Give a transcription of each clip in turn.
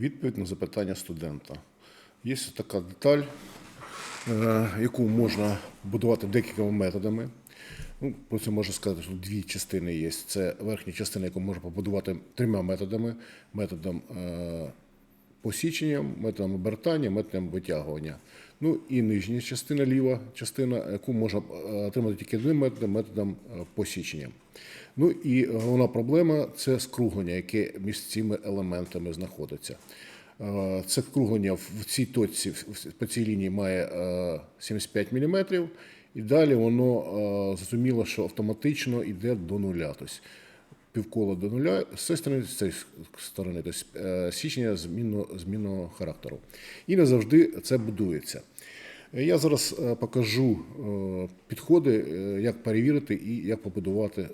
Відповідь на запитання студента. Є така деталь, е, яку можна будувати декількома методами. Ну, про це можна сказати, що дві частини є. Це верхня частина, яку можна побудувати трьома методами: методом е, посіченням, методом обертання, методом витягування. Ну і нижня частина, ліва частина, яку можна е, отримати тільки одним методом, методом е, посічення. Ну і головна проблема це скруглення, яке між цими елементами знаходиться. Е, Це скруглення в цій точці, по цій лінії має е, 75 мм, і далі воно зрозуміло, що автоматично йде до нуля. Тобто півкола до нуля з цієї сторони, з цієї сторони, тобто е, січення змінного, змінного характеру. І не завжди це будується. Я зараз е, покажу е, підходи, як перевірити і як побудувати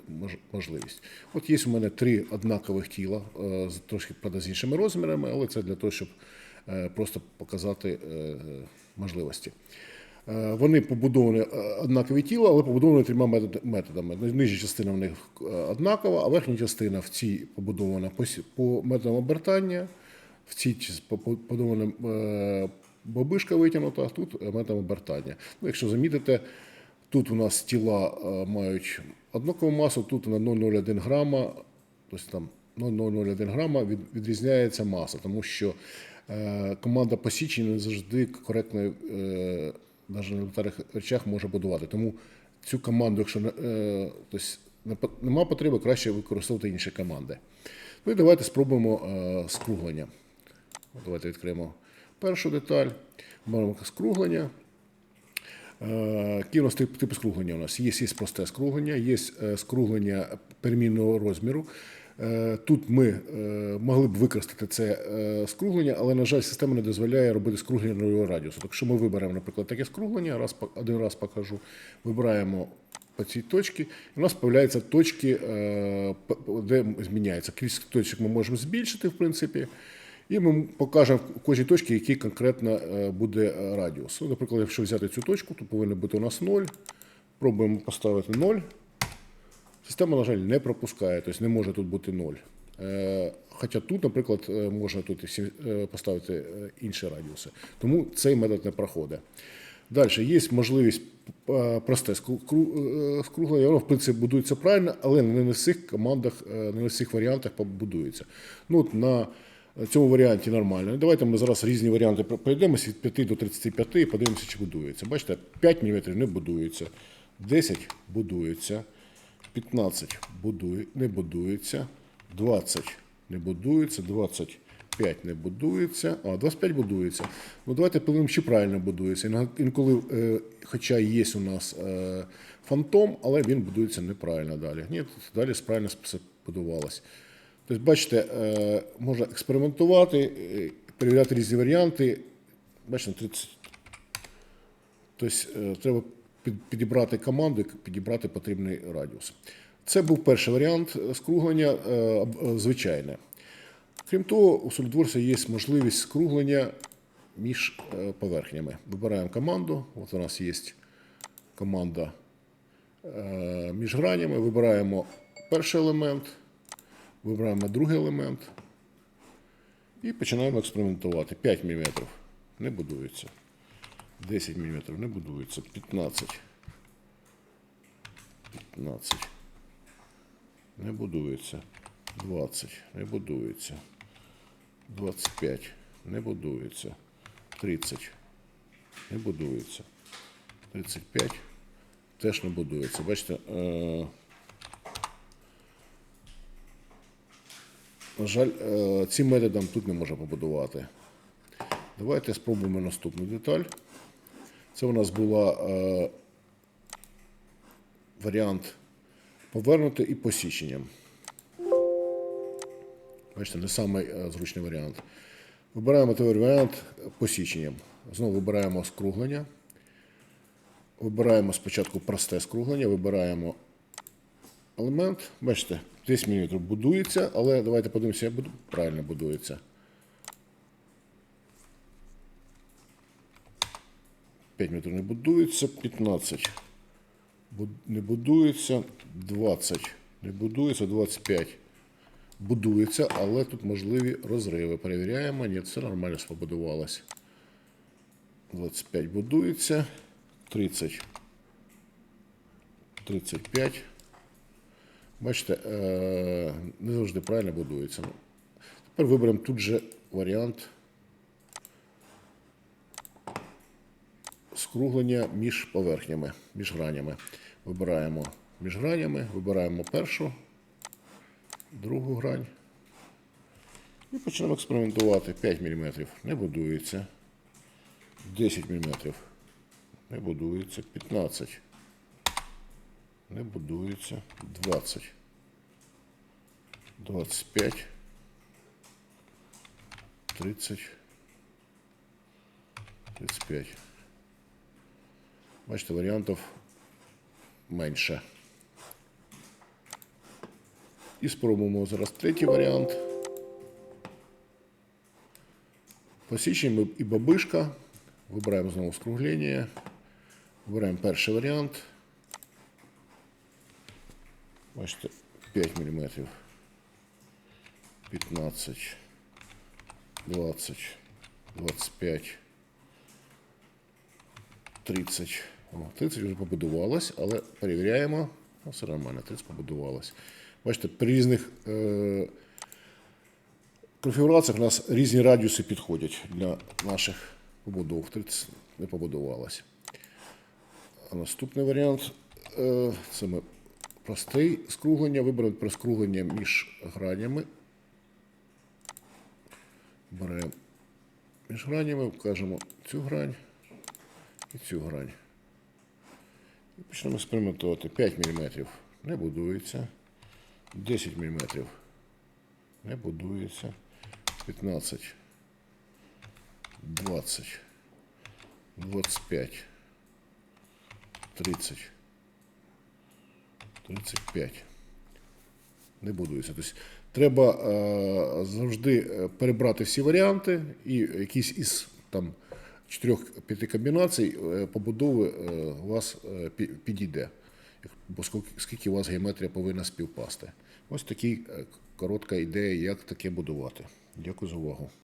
можливість. От є у мене три однакових тіла, з трошки правда, з іншими розмірами, але це для того, щоб просто показати можливості. Е, Вони побудовані е, однакові тіла, але побудовані трьома методами. Нижня частина в них е, однакова, а верхня частина в цій побудована по методам обертання, в цій побудована бобишка витягнута, а тут методом обертання. Ну, якщо замітите, тут у нас тіла мають однакову масу, тут на 0,01 грама, тобто там 0,001 грама від, відрізняється маса, тому що команда посічення не завжди коректно, навіть на елементарних речах може будувати. Тому цю команду, якщо е, тобто, нема потреби, краще використовувати інші команди. Ну і давайте спробуємо е, скруглення. Давайте відкриємо першу деталь. Маємо скруглення. Е, Які у нас типи скруглення у нас? Є, є просте скруглення, є е, скруглення перемінного розміру. Е, Тут ми е, могли б використати це е, скруглення, але, на жаль, система не дозволяє робити скруглення нульового радіусу. Так якщо ми виберемо, наприклад, таке скруглення, раз, один раз покажу, вибираємо по цій точці, і у нас з'являються точки, де зміняється. Кількість точок ми можемо збільшити, в принципі. І ми покажемо в кожній точці, який конкретно буде радіус. Ну, Наприклад, якщо взяти цю точку, то повинен бути у нас 0. Пробуємо поставити 0. Система, на жаль, не пропускає, тобто не може тут бути 0. Е, Хоча тут, наприклад, е, можна тут е, поставити інші радіуси. Тому цей метод не проходить. Далі є можливість просте скру- скруглення, воно в принципі будується правильно, але не на всіх командах, не на всіх варіантах побудується. Ну, от на цьому варіанті нормально. Давайте ми зараз різні варіанти пройдемося від 5 до 35 і подивимося, чи будується. Бачите, 5 мм не будується, 10 будується, 15 будує, не будується, 20 не будується, 25 не будується, а 25 будується. Ну давайте подивимося, чи правильно будується. Інколи, е, хоча є у нас е, фантом, але він будується неправильно далі. Ні, далі правильно будувалось. Тобто, бачите, е, можна експериментувати, перевіряти різні варіанти. Бачите, 30. Тобто треба підібрати команду, підібрати потрібний радіус. Це був перший варіант скруглення е, е, звичайне. Крім того, у SolidWorks є можливість скруглення між е, поверхнями. Вибираємо команду. От у нас є команда між гранями. Вибираємо перший елемент, вибираємо другий елемент і починаємо експериментувати. 5 мм не будується. 10 мм не будується. 15. 15. Не будується. 20. Не будується. 25. Не будується. 30. Не будується. 35. Теж не будується. Бачите, е, на жаль, е, цим методом тут не можна побудувати. Давайте спробуємо наступну деталь. Це у нас була е, варіант повернути і посіченням. Бачите, не самий е, зручний варіант. Вибираємо той варіант посіченням. Знову вибираємо скруглення. Вибираємо спочатку просте скруглення, вибираємо елемент. Бачите, 10 мм будується, але давайте подивимося, як правильно будується. 5 метрів не будується, 15 не будується, 20 не будується, 25 будується, але тут можливі розриви. Перевіряємо. Ні, все нормально все 25 будується. 30. 35. Бачите, е, не завжди правильно будується. Тепер виберемо тут же варіант скруглення між поверхнями, між гранями. Вибираємо між гранями, вибираємо першу, другу грань. І почнемо експериментувати. 5 мм не будується. 10 мм не будується. 15 не будується. 20. 25. 30. 35. Бачите, варіантів менше. І спробуємо зараз третій варіант. Посічення і бабишка. Вибираємо знову скруглення. Вибираємо перший варіант. Бачите, 5 мм. 15, 20, 25, 30. О, 30 вже побудувалось, але перевіряємо. Ну, все нормально, 30 побудувалось. Бачите, при різних е- конфігураціях у нас різні радіуси підходять для наших побудов. 30 не побудувалось. А наступний варіант е, це ми простий скруглення. Виберемо про скруглення між гранями. Беремо між гранями, вкажемо цю грань і цю грань. Почнемо експериментувати. 5 мм не будується. 10 мм не будується. 15, 20, 25, 30, 35. Не будується. Тобто треба е, завжди е, перебрати всі варіанти і якісь із там 4-5 комбінацій е, побудови е, у вас е, підійде. Скільки у вас геометрія повинна співпасти. Ось така коротка ідея, як таке будувати. Дякую за увагу.